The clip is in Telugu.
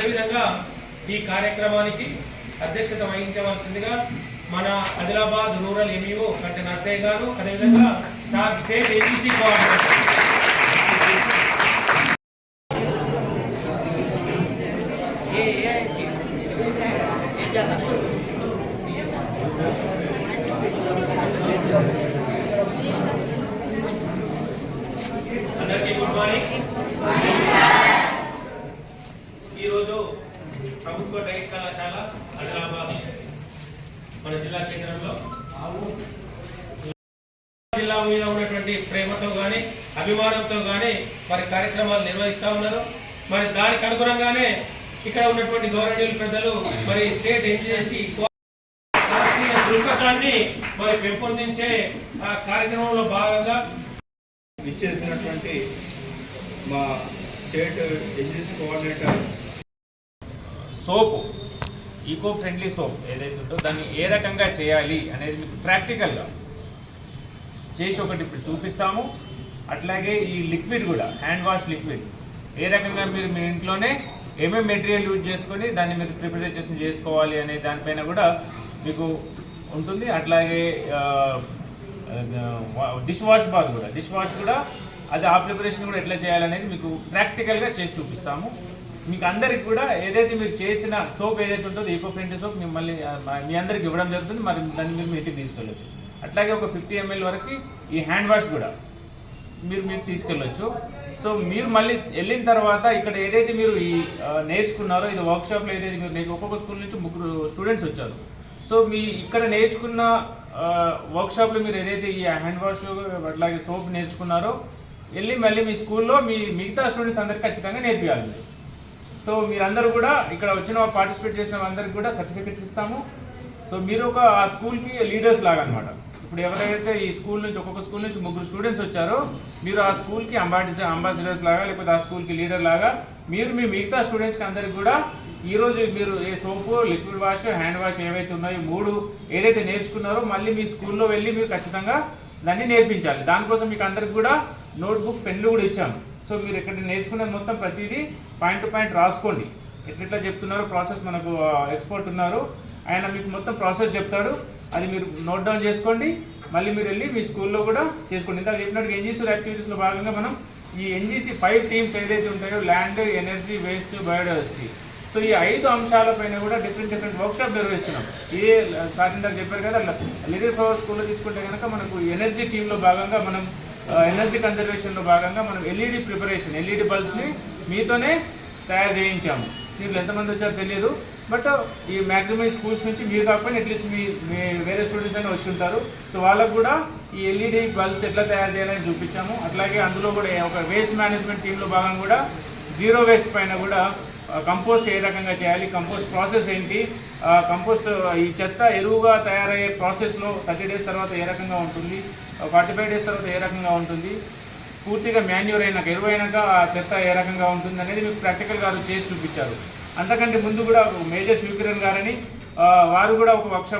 అదేవిధంగా ఈ కార్యక్రమానికి అధ్యక్షత వహించవలసిందిగా మన ఆదిలాబాద్ రూరల్ ఎంఈఓ కంటే నర్సయ్య గారు అదేవిధంగా సార్ స్టేట్ ఏబీసీ కోఆర్డినేటర్ అందరికీ ఈరోజు ప్రభుత్వ డైట్ కళాశాల ఆదిలాబాద్ మన జిల్లా కేంద్రంలో. జిల్లా మీద ఉన్నటువంటి ప్రేమతో కానీ అభిమానంతో కానీ మరి కార్యక్రమాలు నిర్వహిస్తా ఉన్నారు. మరి దానికి అనుగుణంగానే ఇక్కడ ఉన్నటువంటి గవర్నమెంట్ పెద్దలు మరి స్టేట్ చేసి దృక్పథాన్ని మరి పెంపొందించే ఆ కార్యక్రమంలో భాగంగా ఇచ్చేసినటువంటి మా state NGC coordinator soap eco friendly soap ఏదైతే ఉందో దాన్ని ఏ రకంగా చేయాలి అనేది మీకు ప్రాక్టికల్గా చేసి ఒకటి ఇప్పుడు చూపిస్తాము. అట్లాగే ఈ లిక్విడ్ కూడా హ్యాండ్ వాష్ లిక్విడ్ ఏ రకంగా మీరు మీ ఇంట్లోనే ఏమేమి మెటీరియల్ యూజ్ చేసుకొని దాన్ని మీరు ప్రిపరేషన్ చేసుకోవాలి అనే దానిపైన కూడా మీకు ఉంటుంది. అట్లాగే డిష్ వాష్ బాత్ కూడా. డిష్ వాష్ కూడా అది ఆ ప్రిపరేషన్ కూడా ఎట్లా చేయాలనేది మీకు ప్రాక్టికల్గా చేసి చూపిస్తాము. మీకు అందరికి కూడా ఏదైతే మీరు చేసిన సోప్ ఏదైతే ఉంటుందో ఈకో ఫ్రెండ్లీ సోప్ మిమ్మల్ని మీ అందరికి ఇవ్వడం జరుగుతుంది. మరి దాన్ని మీరు మీ ఇంటికి తీసుకెళ్ళొచ్చు. అట్లాగే ఒక ఫిఫ్టీ ఎంఎల్ వరకు ఈ హ్యాండ్ వాష్ కూడా మీరు మీరు తీసుకెళ్ళొచ్చు. సో మీరు మళ్ళీ వెళ్ళిన తర్వాత ఇక్కడ ఏదైతే మీరు ఈ నేర్చుకున్నారో ఇది వర్క్షాప్లో ఏదైతే మీరు నేను ఒక్కొక్క స్కూల్ నుంచి ముగ్గురు స్టూడెంట్స్ వచ్చారు. సో మీ ఇక్కడ నేర్చుకున్న వర్క్షాప్లో మీరు ఏదైతే ఈ హ్యాండ్ వాష్ అట్లాగే సోప్ నేర్చుకున్నారో వెళ్ళి మళ్ళీ మీ స్కూల్లో మీ మిగతా స్టూడెంట్స్ అందరికి ఖచ్చితంగా నేర్పించాలి మీరు సో మీరందరూ కూడా ఇక్కడ వచ్చిన పార్టిసిపేట్ చేసిన అందరికి కూడా సర్టిఫికెట్స్ ఇస్తాము. సో మీరు ఒక ఆ స్కూల్కి లీడర్స్ లాగా అనమాట ఇప్పుడు ఎవరైతే ఈ స్కూల్ నుంచి ఒక్కొక్క స్కూల్ నుంచి ముగ్గురు స్టూడెంట్స్ వచ్చారో మీరు ఆ స్కూల్కి అంబాసిడర్ అంబాసిడర్స్ లాగా లేకపోతే ఆ స్కూల్కి లీడర్ లాగా మీరు మీ మిగతా స్టూడెంట్స్కి అందరికి కూడా ఈరోజు మీరు ఏ soap liquid wash hand wash ఏవైతే ఉన్నాయో మూడు ఏదైతే నేర్చుకున్నారో మళ్ళీ మీ స్కూల్లో వెళ్ళి మీరు ఖచ్చితంగా దాన్ని నేర్పించాలి. దానికోసం మీకు అందరికి కూడా నోట్బుక్ పెన్లు కూడా ఇచ్చాము. సో మీరు ఇక్కడ నేర్చుకునే మొత్తం ప్రతిదీ పాయింట్ టు పాయింట్ రాసుకోండి. ఎట్లా చెప్తున్నారో ప్రాసెస్ మనకు ఎక్స్పర్ట్ ఉన్నారు. ఆయన మీకు మొత్తం ప్రాసెస్ చెప్తాడు. అది మీరు నోట్ డౌన్ చేసుకోండి. మళ్ళీ మీరు వెళ్ళి మీ స్కూల్లో కూడా చేసుకోండి. ఇంత చెప్పినట్టు ఎన్జీసీ యాక్టివిటీస్లో భాగంగా మనం ఈ ఎన్జీసీ ఫైవ్ టీమ్స్ ఏదైతే ఉంటాయో land energy waste biodiversity. So ఈ ఐదు అంశాలపైన కూడా డిఫరెంట్ డిఫరెంట్ వర్క్షాప్ నిర్వహిస్తున్నాం. ఏ సార్ చెప్పారు కదా లిటిల్ ఫ్లవర్ స్కూల్లో తీసుకుంటే కనుక మనకు ఎనర్జీ టీంలో భాగంగా మనం ఎనర్జీ కన్జర్వేషన్లో భాగంగా మనం ఎల్ఈడి ప్రిపరేషన్ ఎల్ఈడి బల్బ్స్ని మీతోనే తయారు చేయించాము. దీంట్లో ఎంతమంది వచ్చారో తెలియదు. బట్ ఈ మ్యాక్సిమం స్కూల్స్ నుంచి మీరు కాకపోయినా అట్లీస్ట్ మీ మీ వేరే స్టూడెంట్స్ అయినా వచ్చి ఉంటారు. సో వాళ్ళకు కూడా ఈ ఎల్ఈడి బల్బ్స్ ఎట్లా తయారు చేయాలని చూపించాము. అట్లాగే అందులో కూడా ఒక వేస్ట్ మేనేజ్మెంట్ టీంలో భాగంగా కూడా జీరో వేస్ట్ పైన కూడా కంపోస్ట్ ఏ రకంగా చేయాలి కంపోస్ట్ ప్రాసెస్ ఏంటి కంపోస్ట్ ఈ చెత్త ఎరువుగా తయారయ్యే ప్రాసెస్లో థర్టీ డేస్ తర్వాత ఏ రకంగా ఉంటుంది ఫార్టీ ఫైవ్ డేస్ తర్వాత ఏ రకంగా ఉంటుంది పూర్తిగా మాన్యూర్ అయినాక ఎరువు అయినాక ఆ చెత్త ఏ రకంగా ఉంటుంది అనేది మీకు ప్రాక్టికల్ గారు చేసి చూపించారు. అంతకంటే ముందు కూడా మేజర్ శివకిరణ్ గారని వారు కూడా ఒక వర్క్షాప్